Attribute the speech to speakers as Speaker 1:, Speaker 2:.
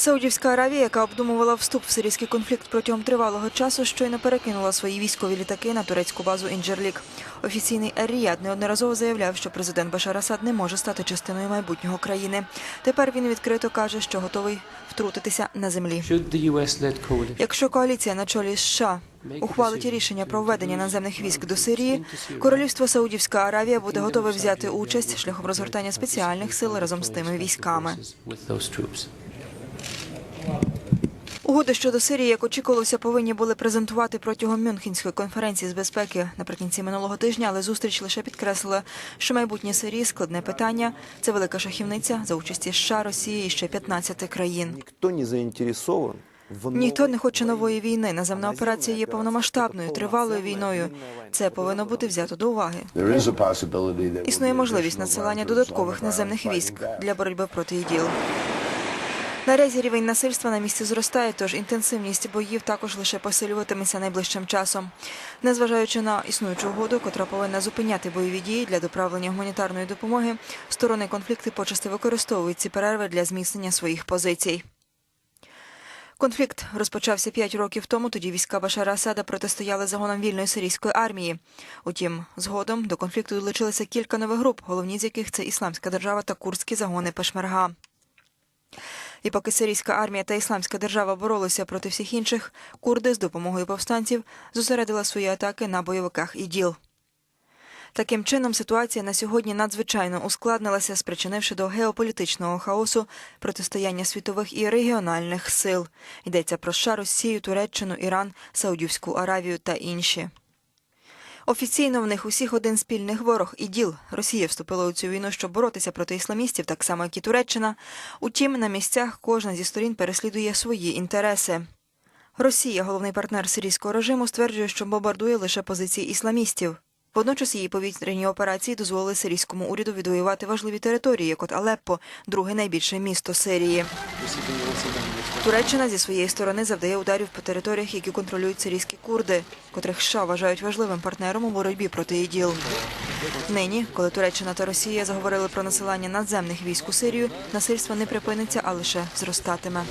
Speaker 1: Саудівська Аравія, яка обдумувала вступ в сирійський конфлікт протягом тривалого часу, щойно перекинула свої військові літаки на турецьку базу Інджерлік. Офіційний Ер-Ріяд неодноразово заявляв, що президент Башар Асад не може стати частиною майбутнього країни. Тепер він відкрито каже, що готовий втрутитися на землі. Якщо коаліція на чолі США ухвалить рішення про введення наземних військ до Сирії, королівство Саудівська Аравія буде готове взяти участь шляхом розгортання спеціальних сил разом з тими військами. Угоди щодо Сирії, як очікувалося, повинні були презентувати протягом Мюнхенської конференції з безпеки наприкінці минулого тижня, але зустріч лише підкреслила, що майбутнє Сирії складне питання. Це велика шахівниця за участі США, Росії і ще 15 країн.
Speaker 2: Никто не заинтересован в
Speaker 1: Ніхто не хоче нової війни. Наземна операція є повномасштабною, тривалою війною. Це повинно бути взято до уваги. Існує можливість надсилання додаткових наземних військ для боротьби проти іділ. Наразі рівень насильства на місці зростає, тож інтенсивність боїв також лише посилюватиметься найближчим часом. Незважаючи на існуючу угоду, котра повинна зупиняти бойові дії для доправлення гуманітарної допомоги, сторони конфлікту почасти використовують ці перерви для зміцнення своїх позицій. Конфлікт розпочався п'ять років тому. Тоді війська Башара Асада протистояли загонам вільної сирійської армії. Утім, згодом до конфлікту долучилися кілька нових груп, головні з яких це Ісламська держава та курдські загони Пешмерга. І поки сирійська армія та ісламська держава боролися проти всіх інших, курди з допомогою повстанців зосередили свої атаки на бойовиках іділ. Таким чином, ситуація на сьогодні надзвичайно ускладнилася, спричинивши до геополітичного хаосу протистояння світових і регіональних сил. Йдеться про США, Росію, Туреччину, Іран, Саудівську Аравію та інші. Офіційно в них усіх один спільний ворог іділ. Росія вступила у цю війну, щоб боротися проти ісламістів, так само як і Туреччина. Утім, на місцях кожна зі сторін переслідує свої інтереси. Росія, головний партнер сирійського режиму, стверджує, що бомбардує лише позиції ісламістів. Водночас її повітряні операції дозволили сирійському уряду відвоювати важливі території, як от Алеппо, друге найбільше місто Сирії. Туреччина зі своєї сторони завдає ударів по територіях, які контролюють сирійські курди, котрих США вважають важливим партнером у боротьбі проти іділ. Нині, коли Туреччина та Росія заговорили про насилання надземних військ у Сирію, насильство не припиниться, а лише зростатиме.